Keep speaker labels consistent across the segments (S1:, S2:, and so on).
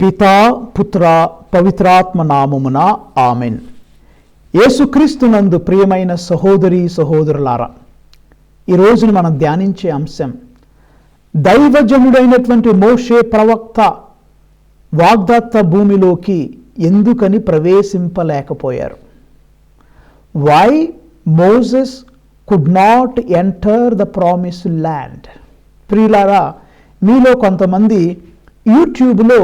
S1: పితా పుత్ర పవిత్రాత్మ నామమున ఆమెన్. యేసుక్రీస్తునందు ప్రియమైన సహోదరి సహోదరులారా ఈ మనం ధ్యానించే అంశం దైవజనుడైనటువంటి మోషే ప్రవక్త వాగ్దత్త భూమిలోకి ఎందుకని ప్రవేశింపలేకపోయారు? Why Moses could not enter the promise land ప్రియులారా మీలో కొంతమంది యూట్యూబ్లో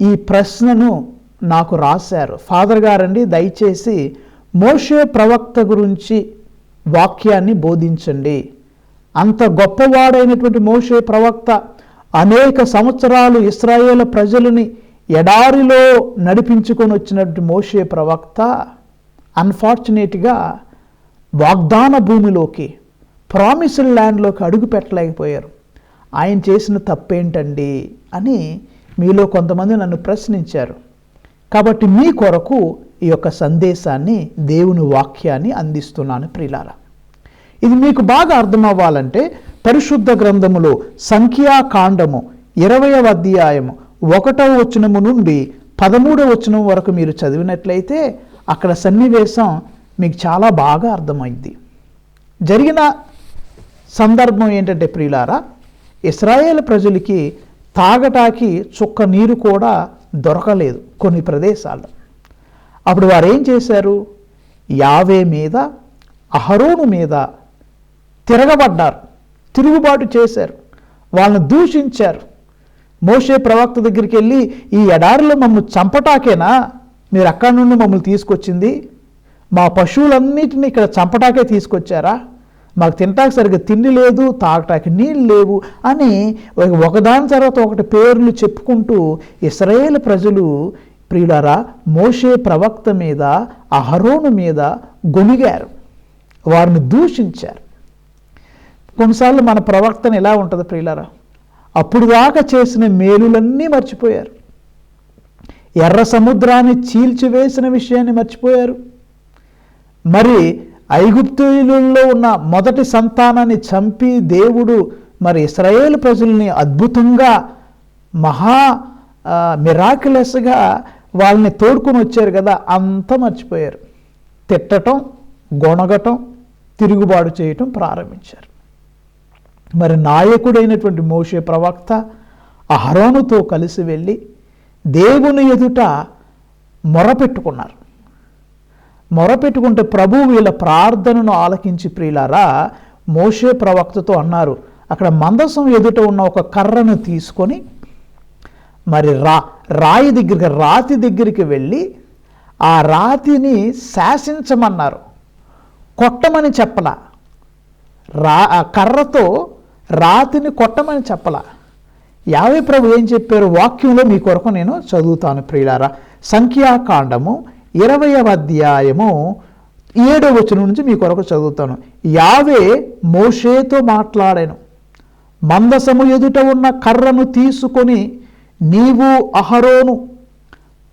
S1: ఈ ప్రశ్నను నాకు రాశారు. ఫాదర్ గారండి దయచేసి మోషే ప్రవక్త గురించి వాక్యాన్ని బోధించండి. అంత గొప్పవాడైనటువంటి మోషే ప్రవక్త అనేక సంవత్సరాలు ఇస్రాయేల్ ప్రజలని ఎడారిలో నడిపించుకొని వచ్చినటువంటి మోషే ప్రవక్త అన్ఫార్చునేట్గా వాగ్దాన భూమిలోకి ప్రామిస్డ్ ల్యాండ్లోకి అడుగు పెట్టలేకపోయారు. ఆయన చేసిన తప్పేంటండి అని మీలో కొంతమంది నన్ను ప్రశ్నించారు. కాబట్టి మీ కొరకు ఈ యొక్క సందేశాన్ని దేవుని వాక్యాన్ని అందిస్తున్నాను ప్రిలారా. ఇది మీకు బాగా అర్థం అవ్వాలంటే పరిశుద్ధ గ్రంథములో సంఖ్యాకాండము ఇరవయవ అధ్యాయము ఒకటవ వచనము నుండి పదమూడవ వచనం వరకు మీరు చదివినట్లయితే అక్కడ సన్నివేశం మీకు చాలా బాగా అర్థమైంది జరిగిన సందర్భం ఏంటంటే ప్రియులారా ఇస్రాయేల్ ప్రజలకి తాగటాకి చుక్క నీరు కూడా దొరకలేదు కొన్ని ప్రదేశాల్లో. అప్పుడు వారు ఏం చేశారు? యావే మీద అహరోను మీద తిరగబడ్డారు. తిరుగుబాటు చేశారు. వాళ్ళని దూషించారు. మోసే ప్రవక్త దగ్గరికి వెళ్ళి ఈ ఎడారిలో మమ్మల్ని చంపటాకేనా? మీరు అక్కడి నుండి మమ్మల్ని తీసుకొచ్చింది? మా పశువులన్నిటిని ఇక్కడ చంపటాకే తీసుకొచ్చారా? మాకు తినటానికి సరిగ్గా తిండి లేదు తాగటానికి నీళ్ళు లేవు అని ఒకదాని తర్వాత ఒకటి పేర్లు చెప్పుకుంటూ ఇస్రాయేల్ ప్రజలు ప్రియులారా మోషే ప్రవక్త మీద అహరోను మీద గొనిగారు వారిని దూషించారు. కొన్నిసార్లు మన ప్రవక్తను ఎలా ఉంటుంది ప్రియులారా? అప్పుడు దాకా చేసిన మేలులన్నీ మర్చిపోయారు. ఎర్ర సముద్రాన్ని చీల్చివేసిన విషయాన్ని మర్చిపోయారు. మరి ఐగుప్తులలో ఉన్న మొదటి సంతానాన్ని చంపి దేవుడు మరి ఇస్రాయేల్ ప్రజల్ని అద్భుతంగా మహా మిరాకులెస్గా వాళ్ళని తోడుకొని వచ్చారు కదా అంతా మర్చిపోయారు. తిట్టటం గొణగటం తిరుగుబాటు చేయటం ప్రారంభించారు. మరి నాయకుడైనటువంటి మోషే ప్రవక్త అహరోనుతో కలిసి వెళ్ళి దేవుని ఎదుట మొరపెట్టుకున్నారు. మొరపెట్టుకుంటే ప్రభు వీళ్ళ ప్రార్థనను ఆలకించి ప్రియులారా మోషే ప్రవక్తతో అన్నారు అక్కడ మందసం ఎదుట ఉన్న ఒక కర్రను తీసుకొని మరి రా రాయి దగ్గరికి రాతి దగ్గరికి వెళ్ళి ఆ రాతిని శాసించమన్నారు. కొట్టమని చెప్పలా. రా ఆ కర్రతో రాతిని కొట్టమని చెప్పలా. యావే ప్రభు ఏం చెప్పారు? వాక్యంలో మీ కొరకు నేను చదువుతాను ప్రియులారా. సంఖ్యాకాండము ఇరవయవ అధ్యాయము ఏడో వచనం నుంచి మీ కొరకు చదువుతాను. యావే మోషేతో మాట్లాడాను. మందసము ఎదుట ఉన్న కర్రను తీసుకొని నీవు అహరోను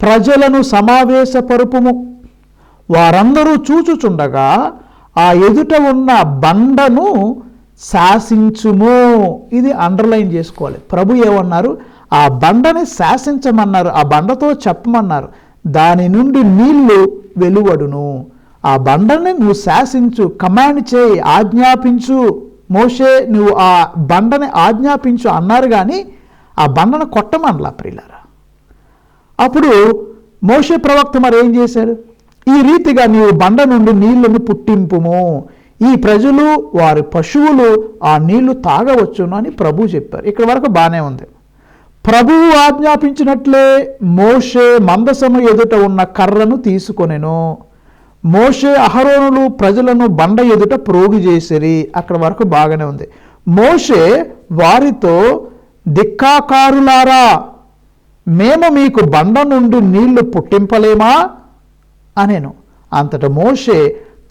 S1: ప్రజలను సమావేశపరుపుము. వారందరూ చూచుచుండగా ఆ ఎదుట ఉన్న బండను శాసించుము. ఇది అండర్లైన్ చేసుకోవాలి. ప్రభు ఏమన్నారు? ఆ బండని శాసించమన్నారు ఆ బండతో చెప్పమన్నారు. దాని నుండి నీళ్ళు వెలువడును. ఆ బండని నువ్వు శాసించు కమాండ్ చేయి ఆజ్ఞాపించు. మోషే నువ్వు ఆ బండని ఆజ్ఞాపించు అన్నారు కానీ ఆ బండను కొట్టమనలా ప్రియులారా. అప్పుడు మోషే ప్రవక్త మరి ఏం చేశాడు? ఈ రీతిగా నీవు బండ నుండి నీళ్ళను పుట్టింపుము. ఈ ప్రజలు వారి పశువులు ఆ నీళ్ళు తాగవచ్చును అని ప్రభు చెప్పారు. ఇక్కడ వరకు బాగానే ఉంది. ప్రభువు ఆజ్ఞాపించినట్లే మోషే మందసము ఎదుట ఉన్న కర్రను తీసుకొనెను. మోషే అహరోనులు ప్రజలను బండ ఎదుట ప్రోగు చేసిరి. అక్కడ వరకు బాగానే ఉంది. మోషే వారితో దిక్కాకారులారా మేము మీకు బండ నుండి నీళ్ళు పుట్టింపలేమా? అనేను. అంతట మోషే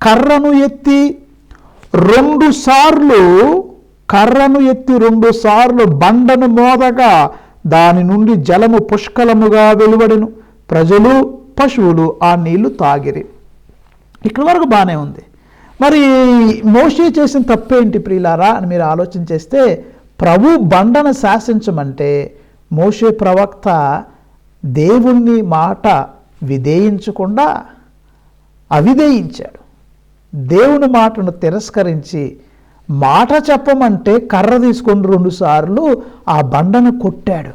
S1: కర్రను ఎత్తి రెండు సార్లు కర్రను ఎత్తి రెండు సార్లు బండను మోదగా దాని నుండి జలము పుష్కలముగా వెలువడెను. ప్రజలు పశువులు ఆ నీళ్ళు తాగిరి. ఇక్కడ వరకు బాగానే ఉంది. మరి మోషే చేసిన తప్పేంటి ప్రియులారా అని మీరు ఆలోచన చేస్తే ప్రభు బండను శాసించమంటే మోషే ప్రవక్త దేవుణ్ణి మాట విధేయించకుండా అవిధేయించాడు. దేవుని మాటను తిరస్కరించి మాట చెప్పమంటే కర్ర తీసుకొని రెండుసార్లు ఆ బండను కొట్టాడు.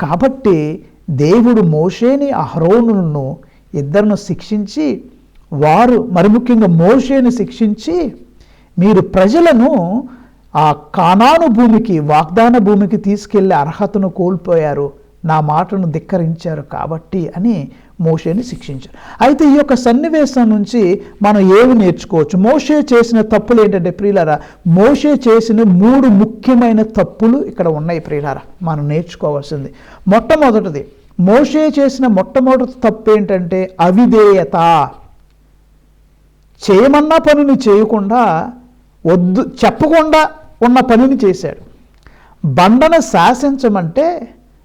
S1: కాబట్టి దేవుడు మోషేని అహరోనులను ఇద్దరును శిక్షించి వారు మరి ముఖ్యంగా మోషేని శిక్షించి మీరు ప్రజలను ఆ కానాను భూమికి వాగ్దాన భూమికి తీసుకెళ్ళే అర్హతను కోల్పోయారు. నా మాటను ధిక్కరించారు కాబట్టి అని మోషేని శిక్షించారు. అయితే ఈ యొక్క సన్నివేశం నుంచి మనం ఏమి నేర్చుకోవచ్చు? మోషే చేసిన తప్పులు ఏంటంటే ప్రియులారా మోషే చేసిన మూడు ముఖ్యమైన తప్పులు ఇక్కడ ఉన్నాయి ప్రియులారా. మనం నేర్చుకోవాల్సింది. మొట్టమొదటిది మోషే చేసిన మొట్టమొదటి తప్పు ఏంటంటే అవిధేయత. చేయమన్న పనిని చేయకుండా వద్దు చెప్పకుండా ఉన్న పనిని చేశాడు. బండను శాసించమంటే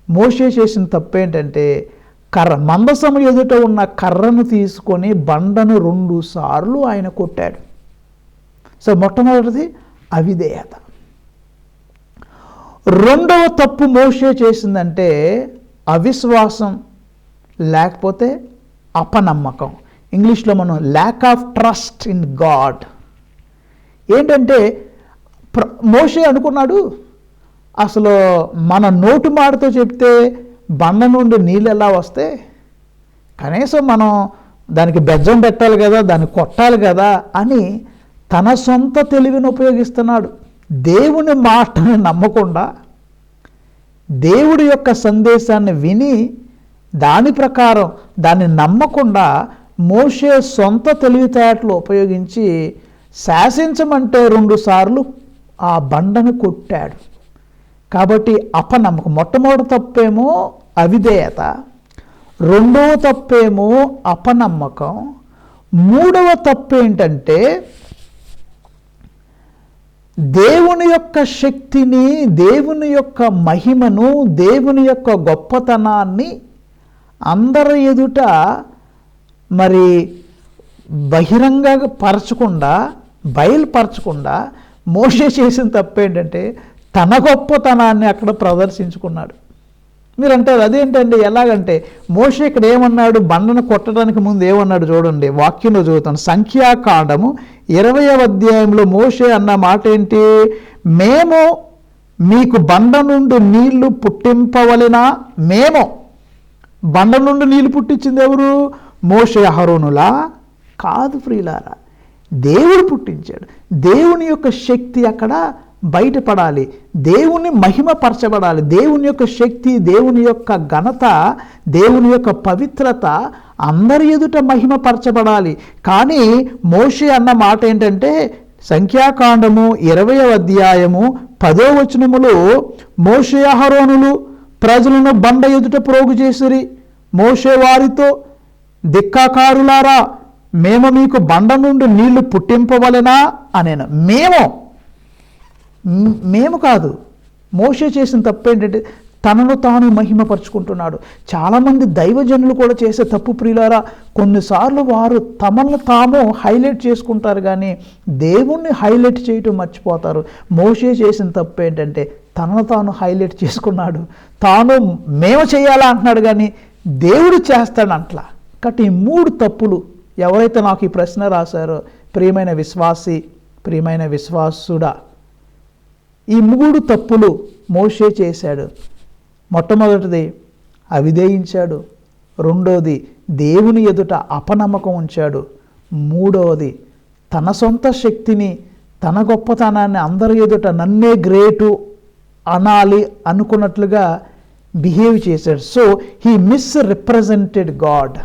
S1: మోషే చేసిన తప్పు ఏంటంటే కర్ర మందసము ఎదుట ఉన్న కర్రను తీసుకొని బండను రెండు సార్లు ఆయన కొట్టాడు. సో మొట్టమొదటిది అవిధేయత. రెండవ తప్పు మోషే చేసిందంటే అవిశ్వాసం లేకపోతే అపనమ్మకం. ఇంగ్లీష్లో మనం lack of trust in God ఏంటంటే ప్ర మోషే అనుకున్నాడు అసలు మన నోటు మాటతో చెప్తే బండ నుండి నీళ్ళు ఎలా వస్తే? కనీసం మనం దానికి బెజ్జం పెట్టాలి కదా దాన్ని కొట్టాలి కదా అని తన సొంత తెలివిని ఉపయోగిస్తున్నాడు. దేవుని మాటను నమ్మకుండా దేవుడి యొక్క సందేశాన్ని విని దాని ప్రకారం దాన్ని నమ్మకుండా మోషే సొంత తెలివితేటలు ఉపయోగించి శాసించమంటే రెండుసార్లు ఆ బండను కొట్టాడు. కాబట్టి అపనమ్మకం. మొట్టమొదటి తప్పేమో అవిధేయత. రెండవ తప్పేమో అపనమ్మకం. మూడవ తప్పు ఏంటంటే దేవుని యొక్క శక్తిని దేవుని యొక్క మహిమను దేవుని యొక్క గొప్పతనాన్ని అందరి ఎదుట మరి బహిరంగ పరచకుండా బయలుపరచకుండా మోషే చేసిన తప్పు ఏంటంటే తన గొప్పతనాన్ని అక్కడ ప్రదర్శించుకున్నాడు. మీరు అంటారు అదేంటండి ఎలాగంటే మోషే ఇక్కడ ఏమన్నాడు? బండను కొట్టడానికి ముందు ఏమన్నాడు చూడండి వాక్యంలో చదువుతాను. సంఖ్యాకాండము ఇరవై అధ్యాయంలో మోషే అన్న మాట ఏంటి? మేము మీకు బండ నుండి నీళ్ళు పుట్టింపవలెనా? మేము బండ నుండి నీళ్ళు పుట్టించింది ఎవరు? మోషే అహరోనులా? కాదు ప్రియులారా దేవుడు పుట్టించాడు. దేవుని యొక్క శక్తి అక్కడ బయటపడాలి. దేవుని మహిమపరచబడాలి. దేవుని యొక్క శక్తి దేవుని యొక్క ఘనత దేవుని యొక్క పవిత్రత అందరి ఎదుట మహిమపరచబడాలి. కానీ మోషే అన్న మాట ఏంటంటే సంఖ్యాకాండము ఇరవై అధ్యాయము పదో వచనములో మోషే అహరోనులు ప్రజలను బండ ఎదుట ప్రోగు చేసిరి. మోషే వారితో దిక్కాకారులారా మేము మీకు బండ నుండి నీళ్ళు పుట్టింపవలెనా? అనేను. మేము మేము కాదు. మోషే చేసిన తప్పు ఏంటంటే తనను తాను మహిమపరుచుకుంటున్నాడు. చాలామంది దైవజనులు కూడా చేసే తప్పు ప్రియులారా కొన్నిసార్లు వారు తమను తాము హైలైట్ చేసుకుంటారు కానీ దేవుణ్ణి హైలైట్ చేయటం మర్చిపోతారు. మోషే చేసిన తప్పు ఏంటంటే తనను తాను హైలైట్ చేసుకున్నాడు. తాను మేము చేయాలా అంటున్నాడు కానీ దేవుడు చేస్తాడంట్లా. కాబట్టి ఈ మూడు తప్పులు ఎవరైతే నాకు ఈ ప్రశ్న రాశారో ప్రియమైన విశ్వాసి ప్రియమైన విశ్వాసుడా ఈ మూడు తప్పులు మోషే చేశాడు. మొట్టమొదటిది అవిధేయించాడు. రెండోది దేవుని ఎదుట అపనమ్మకం ఉంచాడు. మూడవది తన సొంత శక్తిని తన గొప్పతనాన్ని అందరి ఎదుట నన్నే గ్రేటు అనాలి అనుకున్నట్లుగా బిహేవ్ చేశాడు. So he misrepresented God.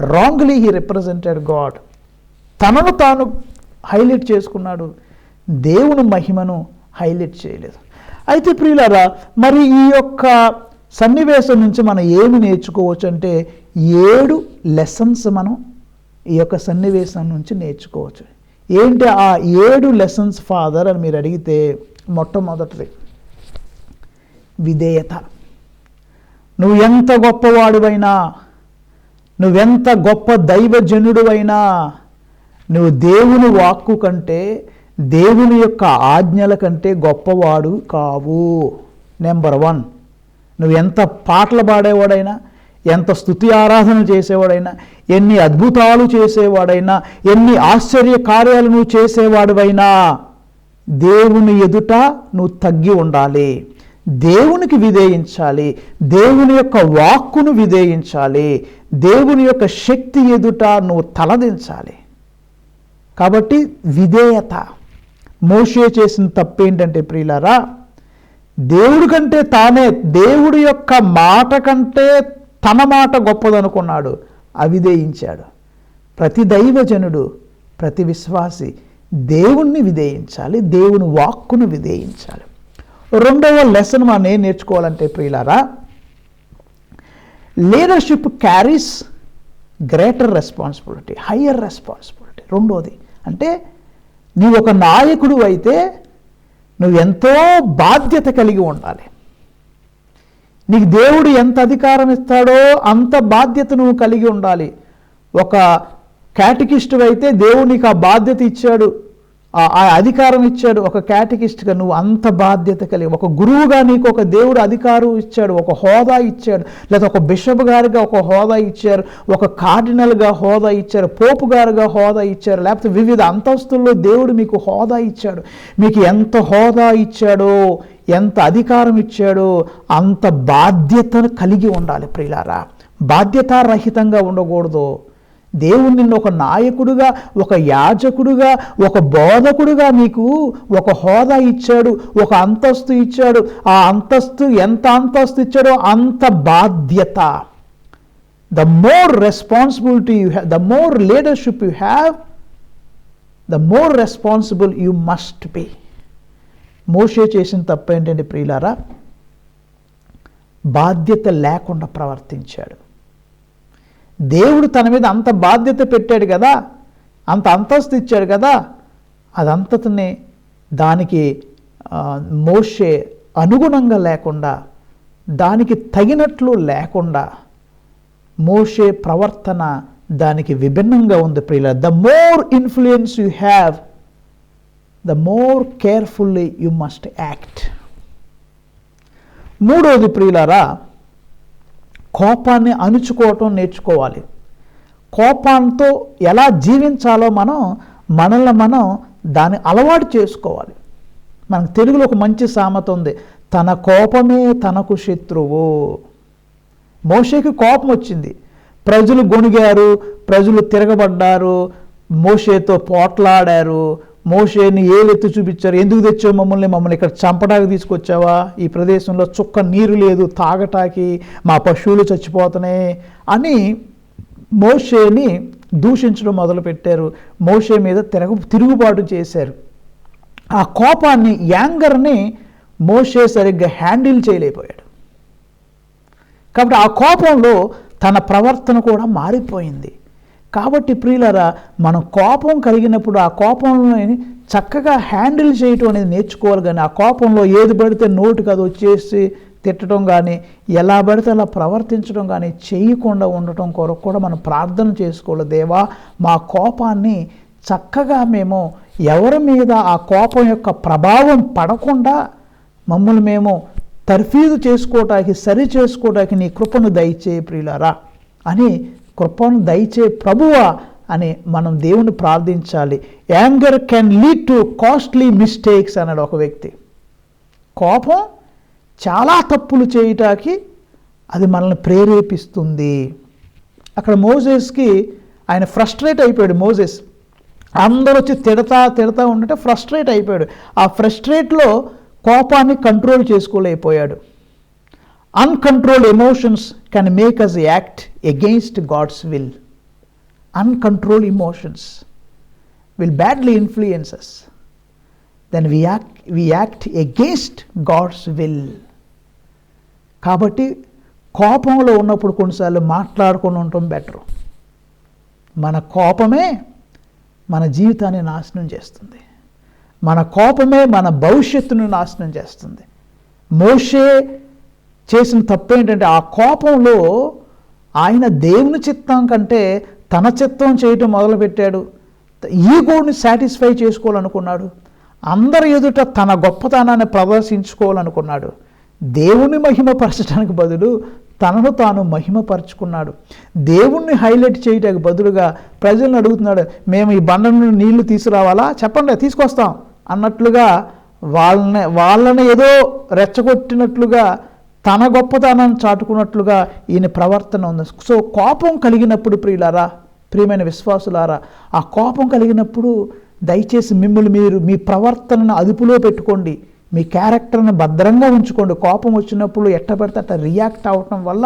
S1: Wrongly he represented God. తనను తాను హైలైట్ చేసుకున్నాడు. దేవుని మహిమను హైలైట్ చేయలేదు. అయితే ప్రియులారా మరి ఈ యొక్క సన్నివేశం నుంచి మనం ఏమి నేర్చుకోవచ్చు అంటే ఏడు లెసన్స్ మనం ఈ యొక్క సన్నివేశం నుంచి నేర్చుకోవచ్చు. ఏంటి ఆ ఏడు లెసన్స్ ఫాదర్ అని మీరు అడిగితే మొట్టమొదటిది విధేయత. నువ్వు ఎంత గొప్పవాడివైనా నువ్వెంత గొప్ప దైవజనుడువైనా నువ్వు దేవుని వాక్కు కంటే దేవుని యొక్క ఆజ్ఞల కంటే గొప్పవాడు కావు. నెంబర్ వన్ నువ్వు ఎంత పాటలు పాడేవాడైనా ఎంత స్థుతి ఆరాధన చేసేవాడైనా ఎన్ని అద్భుతాలు చేసేవాడైనా ఎన్ని ఆశ్చర్య కార్యాలు నువ్వు చేసేవాడివైనా దేవుని ఎదుట నువ్వు తగ్గి ఉండాలి. దేవునికి విధేయించాలి. దేవుని యొక్క వాక్కును విధేయించాలి. దేవుని యొక్క శక్తి ఎదుట నువ్వు తలదించాలి. కాబట్టి విధేయత. మోషే చేసిన తప్పేంటంటే ప్రియులారా దేవుడి కంటే తానే దేవుడి యొక్క మాట కంటే తన మాట గొప్పదనుకున్నాడు అవిధేయించాడు. ప్రతి దైవజనుడు ప్రతి విశ్వాసి దేవుణ్ణి విధేయించాలి దేవుని వాక్కును విధేయించాలి. రెండవ లెసన్ మనం ఏం నేర్చుకోవాలంటే ప్రియులారా leadership carries greater responsibility higher responsibility రెండోది అంటే నీవు ఒక నాయకుడు అయితే నువ్వు ఎంతో బాధ్యత కలిగి ఉండాలి. నీకు దేవుడు ఎంత అధికారం ఇస్తాడో అంత బాధ్యత నువ్వు కలిగి ఉండాలి. ఒక క్యాటకిస్టు అయితే దేవుడు నీకు ఆ బాధ్యత ఇచ్చాడు. ఆ- అధికారం ఇచ్చాడు ఒక క్యాటకిస్ట్గా నువ్వు అంత బాధ్యత కలిగి ఒక గురువుగా నీకు ఒక దేవుడు అధికారం ఇచ్చాడు ఒక హోదా ఇచ్చాడు లేదా ఒక బిషప్ గారిగా ఒక హోదా ఇచ్చారు ఒక కార్డినల్గా హోదా ఇచ్చారు పోపు గారుగా హోదా ఇచ్చారు లేకపోతే వివిధ అంతస్తుల్లో దేవుడు మీకు హోదా ఇచ్చాడు. మీకు ఎంత హోదా ఇచ్చాడో ఎంత అధికారం ఇచ్చాడో అంత బాధ్యతను కలిగి ఉండాలి ప్రియులారా. బాధ్యతారహితంగా ఉండకూడదు. దేవుడు నిన్ను ఒక నాయకుడుగా ఒక యాజకుడుగా ఒక బోధకుడుగా నీకు ఒక హోదా ఇచ్చాడు ఒక అంతస్తు ఇచ్చాడు. ఆ అంతస్తు ఎంత అంతస్తు ఇచ్చాడో అంత బాధ్యత. The more responsibility you have the more leadership you have the more responsible you must be మోషే చేసిన తప్పు ఏంటంటే ప్రియులారా? బాధ్యత లేకుండా ప్రవర్తించాడు. దేవుడు తన మీద అంత బాధ్యత పెట్టాడు కదా అంత అంతస్తు ఇచ్చాడు కదా అదంతటిని దానికి మోషే అనుగుణంగా లేకుండా దానికి తగినట్లు లేకుండా మోషే ప్రవర్తన దానికి విభిన్నంగా ఉంది ప్రియుల the more influence you have the more carefully you must act మూడోది ప్రియులారా కోపాన్ని అణుచుకోవటం నేర్చుకోవాలి. కోపంతో ఎలా జీవించాలో మనం మనల్ని మనం దాన్ని అలవాటు చేసుకోవాలి. మనకు తెలుగులో ఒక మంచి సామెత ఉంది తన కోపమే తనకు శత్రువు. మోషేకి కోపం వచ్చింది. ప్రజలు గొణిగారు ప్రజలు తిరగబడ్డారు మోషేతో పోట్లాడారు మోషేని ఏలెత్తి చూపించారు. ఎందుకు తెచ్చావు మమ్మల్ని? మమ్మల్ని ఇక్కడ చంపడానికి తీసుకొచ్చావా? ఈ ప్రదేశంలో చుక్క నీరు లేదు తాగటాకి మా పశువులు చచ్చిపోతున్నాయి అని మోషేని దూషించడం మొదలుపెట్టారు. మోషే మీద తిరగ తిరుగుబాటు చేశారు. ఆ కోపాన్ని యాంగర్ని మోషే సరిగ్గా హ్యాండిల్ చేయలేకపోయాడు. కాబట్టి ఆ కోపంలో తన ప్రవర్తన కూడా మారిపోయింది. కాబట్టి ప్రియులరా మనం కోపం కలిగినప్పుడు ఆ కోపంలో చక్కగా హ్యాండిల్ చేయటం అనేది నేర్చుకోవాలి కానీ ఆ కోపంలో ఏది పడితే నోటికి అది వచ్చేసి తిట్టడం కానీ ఎలా పడితే అలా ప్రవర్తించడం కానీ చేయకుండా ఉండటం కొరకు కూడా మనం ప్రార్థన చేసుకోవాలి. దేవా మా కోపాన్ని చక్కగా మేము ఎవరి మీద ఆ కోపం యొక్క ప్రభావం పడకుండా మమ్మల్ని మేము తర్ఫీదు చేసుకోవటానికి సరి చేసుకోవటానికి నీ కృపను దయచేయి ప్రియులారా అని కృపను దయచే ప్రభువా అని మనం దేవుని ప్రార్థించాలి. Anger can lead to costly mistakes అన్నాడు ఒక వ్యక్తి. కోపం చాలా తప్పులు చేయటానికి అది మనల్ని ప్రేరేపిస్తుంది. అక్కడ మోజెస్కి ఆయన ఫ్రస్ట్రేట్ అయిపోయాడు మోజెస్ అందరూ వచ్చి తిడతా తిడతా ఉంటే ఫ్రస్ట్రేట్ అయిపోయాడు. ఆ ఫ్రస్ట్రేట్లో కోపాన్ని control చేసుకోలేకపోయాడు. Uncontrolled emotions can make us act against God's will emotions emotions will influence influences then we act we act against God's will కాబట్టి కోపంలో ఉన్నప్పుడు కొన్నిసార్లు మాట్లాడుకొని ఉండటం బెటర్ మన కోపమే మన జీవితాన్ని నాశనం చేస్తుంది. మన కోపమే మన భవిష్యత్తును నాశనం చేస్తుంది. మోషే చేసిన తప్పు ఏంటంటే ఆ కోపంలో ఆయన దేవుని చిత్తం కంటే తన చిత్తం చేయటం మొదలుపెట్టాడు. ఈగోని సాటిస్ఫై చేసుకోవాలనుకున్నాడు. అందరి ఎదుట తన గొప్పతనాన్ని ప్రదర్శించుకోవాలనుకున్నాడు. దేవుని మహిమపరచడానికి బదులు తనను తాను మహిమపరుచుకున్నాడు. దేవుణ్ణి హైలైట్ చేయటానికి బదులుగా ప్రజలను అడుగుతున్నాడు మేము ఈ బండ నుండి నీళ్ళు తీసుకురావాలా? చెప్పండి తీసుకొస్తాం. అన్నట్లుగా వాళ్ళని వాళ్ళని ఏదో రెచ్చగొట్టినట్లుగా తన గొప్పతనాన్ని చాటుకున్నట్లుగా ఈయన ప్రవర్తన ఉంది. సో కోపం కలిగినప్పుడు ప్రియులారా ప్రియమైన విశ్వాసులారా ఆ కోపం కలిగినప్పుడు దయచేసి మిమ్మల్ని మీరు మీ ప్రవర్తనను అదుపులో పెట్టుకోండి. మీ క్యారెక్టర్ను భద్రంగా ఉంచుకోండి. కోపం వచ్చినప్పుడు ఎట్ట పెడితే అట్ట రియాక్ట్ అవటం వల్ల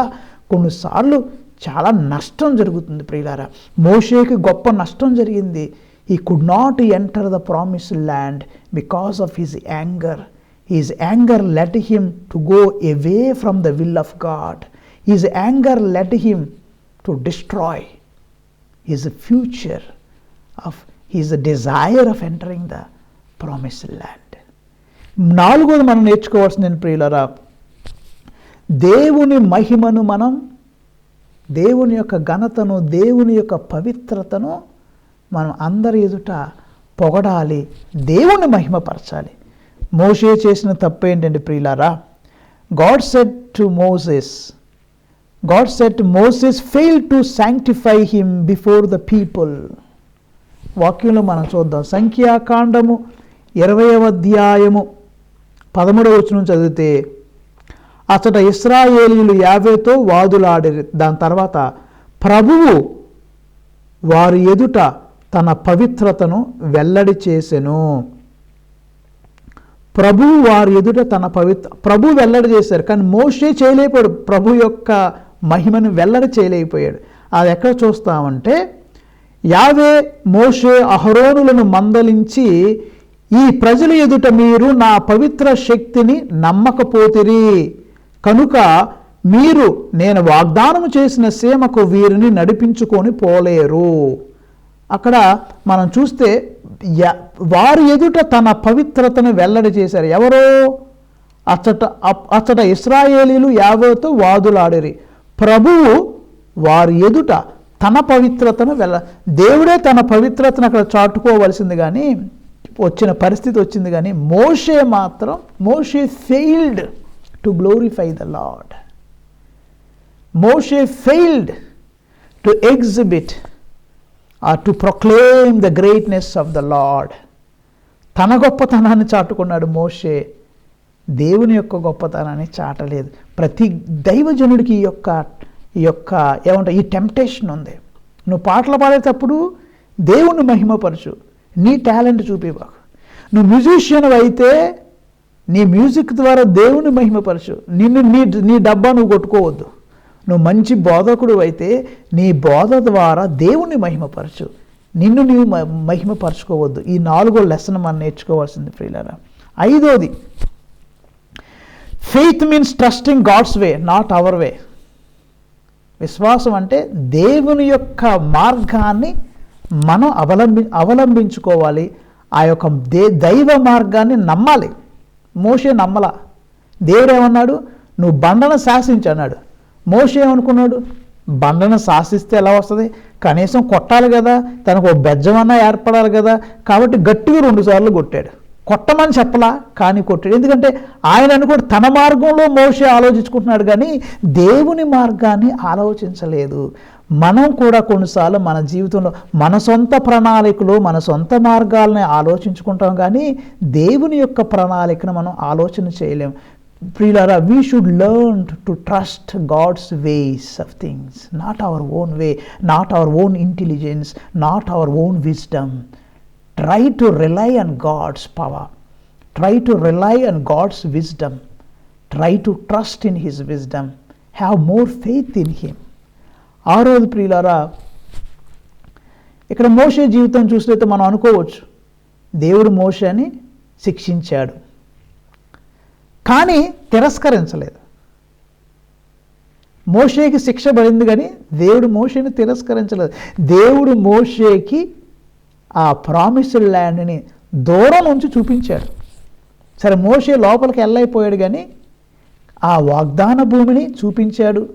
S1: కొన్నిసార్లు చాలా నష్టం జరుగుతుంది ప్రియులారా. మోషేకి గొప్ప నష్టం జరిగింది. He could not enter the promise land because of his anger his anger let him to go away from the will of God his anger let him to destroy his future of his desire of entering the promise land నాలుగోది మనం నేర్చుకోవాల్సింది ప్రియులరా? దేవుని మహిమను మనం దేవుని యొక్క ఘనతను దేవుని యొక్క పవిత్రతను మనం అందరి ఎదుట పొగడాలి దేవుని మహిమపరచాలి. మోషే చేసిన తప్పు ఏంటంటే ప్రియులారా God set to Moses God set Moses fail to sanctify him before the people వాక్యంలో మనం చూద్దాం. సంఖ్యాకాండము ఇరవయవ అధ్యాయము పదమూడవ వచనం చదివితే అతట ఇస్రాయేలీలు యాభైతో వాదులాడి దాని తర్వాత ప్రభువు వారి ఎదుట తన పవిత్రతను వెల్లడి చేసెను. ప్రభు వారి ఎదుట తన పవిత్ర ప్రభు వెల్లడి చేశారు. కానీ మోషే చేయలేకపోయాడు. ప్రభు యొక్క మహిమను వెల్లడి చేయలేకపోయాడు. అది ఎక్కడ చూస్తామంటే యావే మోషే అహరోనులను మందలించి ఈ ప్రజల ఎదుట మీరు నా పవిత్ర శక్తిని నమ్మకపోతిరి. కనుక మీరు నేను వాగ్దానం చేసిన సీమకు వీరిని నడిపించుకొని పోలేరు. అక్కడ మనం చూస్తే వారి ఎదుట తన పవిత్రతను వెల్లడి చేశారు. ఎవరో? అచ్చట అప్- అచ్చట ఇస్రాయేలీలు యావోతో వాదులాడిరి. ప్రభువు వారి ఎదుట తన పవిత్రతను వెళ్ళ దేవుడే తన పవిత్రతను అక్కడ చాటుకోవలసింది కానీ వచ్చిన పరిస్థితి వచ్చింది కానీ మోషే మాత్రం మోషే failed to glorify the lord Moshe failed to exhibit to proclaim the greatness of the lord తన గొప్పతనాన్ని చాటుకున్నాడు మోషే. దేవుని యొక్క గొప్పతనాన్ని చాటలేదు. ప్రతి దైవజనుడికి ఈ యొక్క ఈ యొక్క ఏమంటారు ఈ టెంప్టేషన్ ఉంది. నువ్వు పాటలు పాడేటప్పుడు దేవుణ్ణి మహిమపరచు. నీ టాలెంట్ చూపివాకు నువ్వు మ్యూజిషియన్ అయితే నీ మ్యూజిక్ ద్వారా దేవుని మహిమపరచు. నిన్ను నీ నీ డబ్బా నువ్వు కొట్టుకోవద్దు. నువ్వు మంచి బోధకుడు అయితే నీ బోధ ద్వారా దేవుణ్ణి మహిమపరచు. నిన్ను నీవు మ- మహిమపరచుకోవద్దు. ఈ నాలుగో లెసన్ మనం నేర్చుకోవాల్సింది ఫ్రీలరా ఐదోది faith means trusting God's way not our way విశ్వాసం అంటే దేవుని యొక్క మార్గాన్ని మనం అవలంబి అవలంబించుకోవాలి. ఆ యొక్క దే దైవ మార్గాన్ని నమ్మాలి. మోషే నమ్మలా. దేవుడు ఏమన్నాడు? నువ్వు బండను శాసించన్నాడు మోషే ఏమనుకున్నాడు? బండను శాసిస్తే ఎలా వస్తుంది? కనీసం కొట్టాలి కదా తనకు ఒక బెజ్జమన్నా ఏర్పడాలి కదా కాబట్టి గట్టిగా రెండుసార్లు కొట్టాడు. కొట్టమని చెప్పలా కానీ కొట్టాడు. ఎందుకంటే ఆయన అనుకోడు తన మార్గంలో మోషే ఆలోచించుకుంటున్నాడు కానీ దేవుని మార్గాన్ని ఆలోచించలేదు. మనం కూడా కొన్నిసార్లు మన జీవితంలో మన సొంత ప్రణాళికలు మన సొంత మార్గాలని ఆలోచించుకుంటాం కానీ దేవుని యొక్క ప్రణాళికను మనం ఆలోచన చేయలేం. ప్రియులారా we should learn to trust God's ways of things not our own way not our own intelligence not our own wisdom try to rely on God's power try to rely on God's wisdom try to trust in his wisdom have more faith in him ఆ రోజు ప్రియులారా ఇక్కడ మోషే జీవితం చూసినట్టు మనం అనుకోవచ్చు. దేవుడు మోషని శిక్షించాడు. కానీ తిరస్కరించలేదు. మోషేకి శిక్ష పడింది కానీ దేవుడు మోషేని తిరస్కరించలేదు. దేవుడు మోషేకి ఆ ప్రామిస్డ్ ల్యాండ్ని దూరం నుంచి చూపించాడు. సరే మోషే లోపలికి వెళ్ళైపోయాడు కానీ ఆ వాగ్దాన భూమిని చూపించాడు.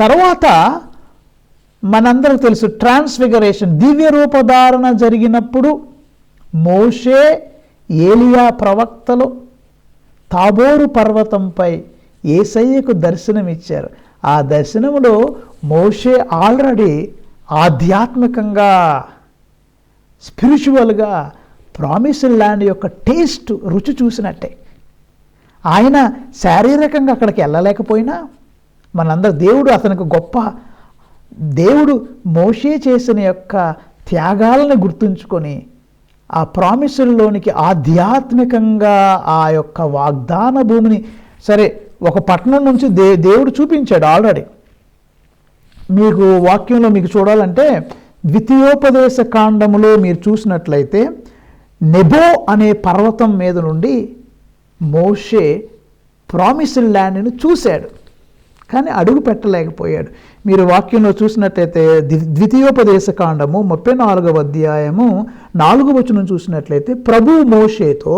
S1: తర్వాత మనందరికి తెలుసు ట్రాన్స్ఫిగరేషన్ దివ్య రూపధారణ జరిగినప్పుడు మోషే ఏలియా ప్రవక్తలు తాబోరు పర్వతంపై ఏసయ్యకు దర్శనమిచ్చారు. ఆ దర్శనంలో మోషే ఆల్రెడీ ఆధ్యాత్మికంగా స్పిరిచువల్గా ప్రామిస్డ్ ల్యాండ్ యొక్క టేస్ట్ రుచి చూసినట్టే. ఆయన శారీరకంగా అక్కడికి వెళ్ళలేకపోయినా మనందరూ దేవుడు అతనికి గొప్ప దేవుడు మోషే చేసిన యొక్క త్యాగాలను గుర్తుంచుకొని ఆ ప్రామిసుల్లోనికి ఆధ్యాత్మికంగా ఆ యొక్క వాగ్దాన భూమిని సరే ఒక పట్టణం నుంచి దే దేవుడు చూపించాడు ఆల్రెడీ. మీకు వాక్యంలో మీకు చూడాలంటే ద్వితీయోపదేశ కాండములో మీరు చూసినట్లయితే నెబో అనే పర్వతం మీద నుండి మోషే ప్రామిస్డ్ ల్యాండ్ని చూశాడు. కానీ అడుగు పెట్టలేకపోయాడు. మీరు వాక్యంలో చూసినట్లయితే ద్వి- ద్వితీయోపదేశ కాండము ముప్పై నాలుగవ అధ్యాయము నాలుగు వచనం చూసినట్లయితే ప్రభు మోషేతో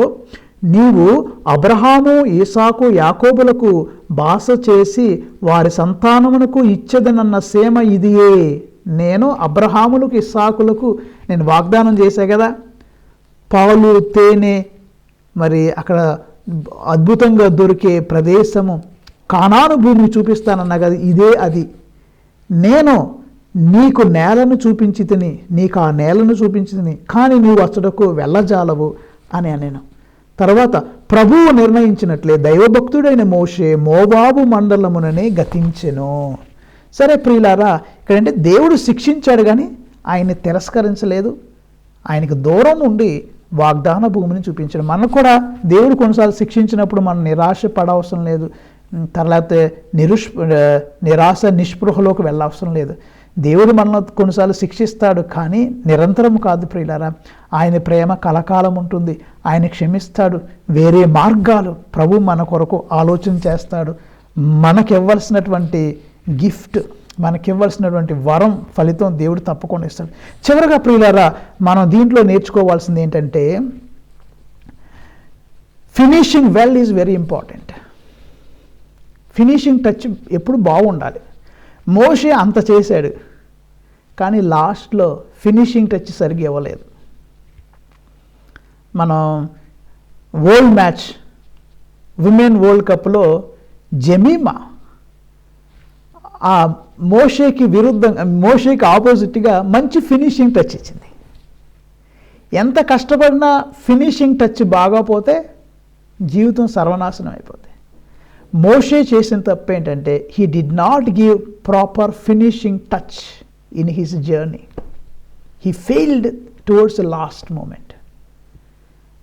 S1: నీవు అబ్రహాము ఈసాకు యాకోబులకు బాస చేసి వారి సంతానమునకు ఇచ్చదనన్న సేమ ఇదియే. నేను అబ్రహాములకు ఇస్సాకులకు నేను వాగ్దానం చేశా కదా. పాలు తేనె మరి అక్కడ అద్భుతంగా దొరికే ప్రదేశము కానాను భూమిని చూపిస్తానన్నా కదా ఇదే అది. నేను నీకు నేలను చూపించి తిని నీకు ఆ నేలను చూపించి తిని కానీ నీవు అచ్చటకు వెళ్ళజాలవు అని అనేను. తర్వాత ప్రభువు నిర్ణయించినట్లే దైవభక్తుడైన మోషే మోబాబు మండలముననే గతించెను. సరే ప్రియులారా ఇక్కడంటే దేవుడు శిక్షించాడు కానీ ఆయన్ని తిరస్కరించలేదు. ఆయనకు దూరం ఉండి వాగ్దాన భూమిని చూపించాడు. మనకు కూడా దేవుడు కొన్నిసార్లు శిక్షించినప్పుడు మనం నిరాశ పడవసరం లేదు. తర్వాత నిరుష్ నిరాశ నిస్పృహలోకి వెళ్ళవసరం లేదు. దేవుడు మనల్ని కొన్నిసార్లు శిక్షిస్తాడు కానీ నిరంతరం కాదు ప్రియులారా. ఆయన ప్రేమ కలకాలం ఉంటుంది. ఆయన క్షమిస్తాడు. వేరే మార్గాలు ప్రభు మన కొరకు ఆలోచన చేస్తాడు. మనకివ్వాల్సినటువంటి గిఫ్ట్ మనకివ్వాల్సినటువంటి వరం ఫలితం దేవుడు తప్పకుండా ఇస్తాడు. చివరిగా ప్రియులారా మనం దీంట్లో నేర్చుకోవాల్సింది ఏంటంటే finishing well is very important. Finishing touch ఎప్పుడు బాగుండాలి. మోషే అంత చేశాడు కానీ లాస్ట్లో ఫినిషింగ్ టచ్ సరిగ్గా ఇవ్వలేదు. మనం వరల్డ్ మ్యాచ్ విమెన్ వరల్డ్ కప్లో జమీమా ఆ మోషేకి విరుద్ధంగా మోషేకి ఆపోజిట్గా మంచి ఫినిషింగ్ టచ్ ఇచ్చింది. ఎంత కష్టపడినా ఫినిషింగ్ టచ్ బాగోపోతే జీవితం సర్వనాశనం అయిపోతుంది మోషే చేసిన తప్పు ఏంటంటే he did not give proper finishing touch in his journey he failed towards last moment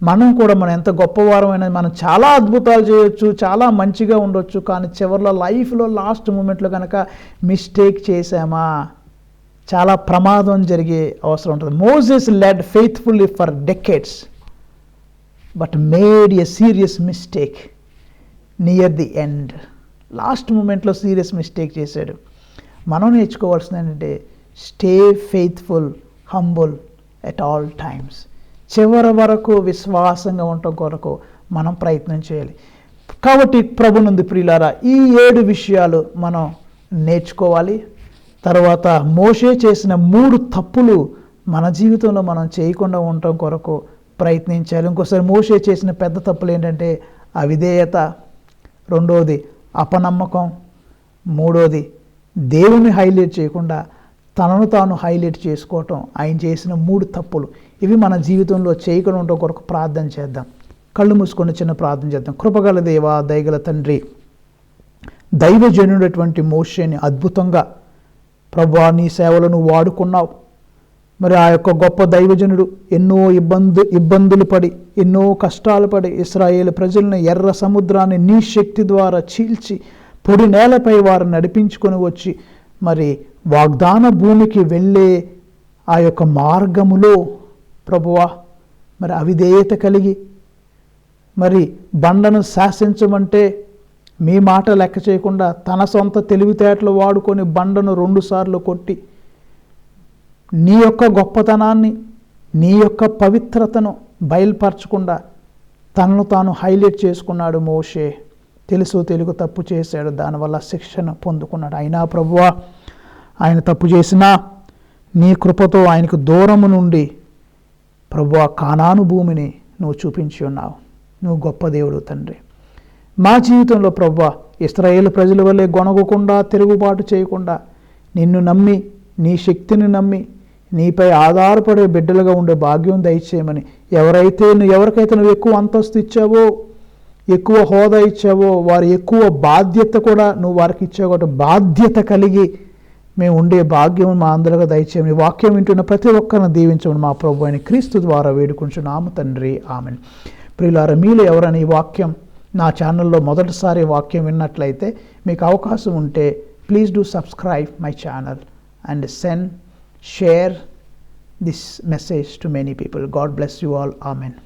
S1: మనం కూడా మనం ఎంత గొప్పవారమైన మనం చాలా అద్భుతాలు చేయొచ్చు చాలా మంచిగా ఉండొచ్చు కానీ చివరిలో లైఫ్లో లాస్ట్ మూమెంట్లో కనుక మిస్టేక్ చేసామా చాలా ప్రమాదం జరిగే అవసరం ఉంటుంది. Moses led faithfully for decades but made a serious mistake. Near the end last మూమెంట్లో సీరియస్ మిస్టేక్ చేశాడు. మనం నేర్చుకోవాల్సింది ఏంటంటే stay faithful humble at all times చివరి వరకు విశ్వాసంగా ఉండటం కొరకు మనం ప్రయత్నం చేయాలి. కాబట్టి ప్రభునందు ప్రియులారా ఈ ఏడు విషయాలు మనం నేర్చుకోవాలి. తర్వాత మోషే చేసిన మూడు తప్పులు మన జీవితంలో మనం చేయకుండా ఉండటం కొరకు ప్రయత్నించాలి. ఇంకోసారి మోషే చేసిన పెద్ద తప్పులు ఏంటంటే అవిధేయత రెండవది అపనమ్మకం. మూడోది దేవుని హైలైట్ చేయకుండా తనను తాను హైలైట్ చేసుకోవటం. ఆయన చేసిన మూడు తప్పులు. ఇవి మన జీవితంలో చేయకుండా ఉండటం కొరకు ప్రార్థన చేద్దాం. కళ్ళు మూసుకొని చిన్న ప్రార్థన చేద్దాం. కృపగల దేవ దయగల తండ్రి దైవజనుడటువంటి మోషేని అద్భుతంగా ప్రభా నీ సేవలను వాడుకున్నావు. మరి ఆ యొక్క గొప్ప దైవజనుడు ఎన్నో ఇబ్బంది ఇబ్బందులు పడి ఎన్నో కష్టాలు పడి ఇస్రాయేల్ ప్రజలను ఎర్ర సముద్రాన్ని నీ శక్తి ద్వారా చీల్చి పొడి నేలపై వారు నడిపించుకొని వచ్చి మరి వాగ్దాన భూమికి వెళ్ళే ఆ యొక్క మార్గములో ప్రభువా మరి అవిధేయత కలిగి మరి బండను శాసించమంటే మీ మాట లెక్క చేయకుండా తన సొంత తెలివితేటలు వాడుకొని బండను రెండుసార్లు కొట్టి నీ యొక్క గొప్పతనాన్ని నీ యొక్క పవిత్రతను బయలుపరచకుండా తనను తాను హైలైట్ చేసుకున్నాడు మోషే. తెలుసు తెలుగు తప్పు చేశాడు దానివల్ల శిక్షణ పొందుకున్నాడు. అయినా ప్రభువా ఆయన తప్పు చేసినా నీ కృపతో ఆయనకు దూరము నుండి ప్రభువా కానాను భూమిని నువ్వు చూపించి ఉన్నావు. నువ్వు గొప్ప దేవుడు తండ్రి. మా జీవితంలో ప్రభువా ఇస్రాయేల్ ప్రజల వల్లే గొనగకుండా తిరుగుబాటు చేయకుండా నిన్ను నమ్మి నీ శక్తిని నమ్మి నీపై ఆధారపడే బిడ్డలుగా ఉండే భాగ్యం దయచేయమని ఎవరైతే నువ్వు ఎవరికైతే నువ్వు ఎక్కువ అంతస్తు ఇచ్చావో ఎక్కువ హోదా ఇచ్చావో వారు ఎక్కువ బాధ్యత కూడా నువ్వు వారికి ఇచ్చావు కాబట్టి బాధ్యత కలిగి మేము ఉండే భాగ్యం మా అందరిగా దయచేయమని వాక్యం వింటున్న ప్రతి ఒక్కరిని దీవించమని మా ప్రభు అయిన క్రీస్తు ద్వారా వేడుకుంటున్నాము తండ్రి. ఆమెను. ప్రియులారా మీలో ఎవరైనా ఈ వాక్యం నా ఛానల్లో మొదటిసారి వాక్యం విన్నట్లయితే మీకు అవకాశం ఉంటే please do subscribe my channel. and send, share this message to many people. God bless you all. Amen.